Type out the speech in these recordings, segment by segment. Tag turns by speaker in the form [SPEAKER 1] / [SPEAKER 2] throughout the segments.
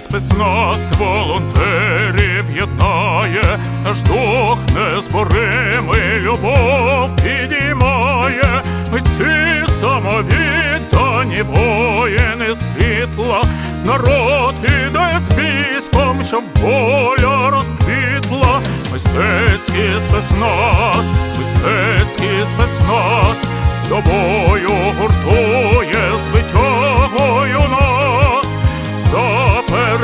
[SPEAKER 1] спецназ волонтерів єднає, наш дух незборимий любов підіймає. Ми ці самовіддані воїни світла, народ іде з військом, щоб воля розквітла. Мистецький спецназ, мистецький спецназ, до бою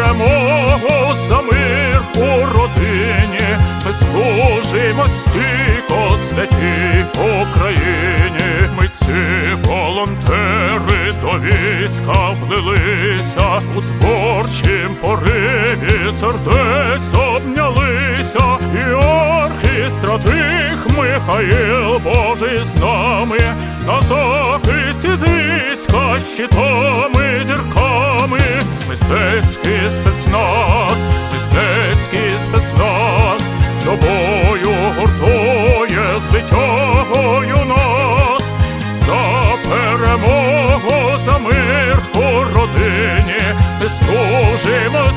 [SPEAKER 1] перемогу, за мир у родині, ми служимо стійко святій Україні. Ми ці волонтери до війська влилися. У творчім пориві сердець обнялися, і архістратих Михаїл Божий з нами. На захисті з війська щитами зірками, мистецький спецназ, мистецький спецназ, тобою гуртує з витягою нас. За перемогу, за мир у родині, ми служимо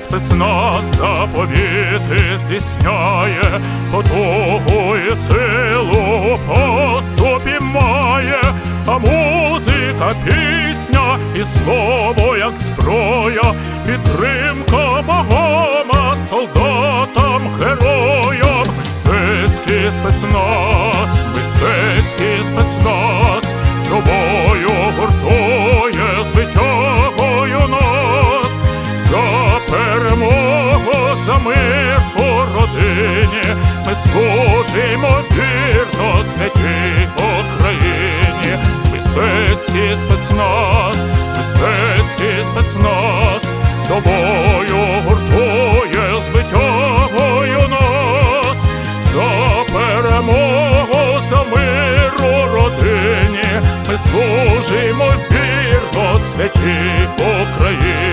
[SPEAKER 1] спецназ заповіти здійсняє, потугу і силу поступі має, а музика, пісня і слово, як зброя, підтримка богома, солдатам, героям, мистецький спецназ, мистецький спецназ, тобою за мир у родині, ми служимо вірно святій Україні, мистецький спецназ, мистецький спецназ, тобою гуртує, з нас. За перемогу, за мир у родині, ми служимо вірно святій Україні.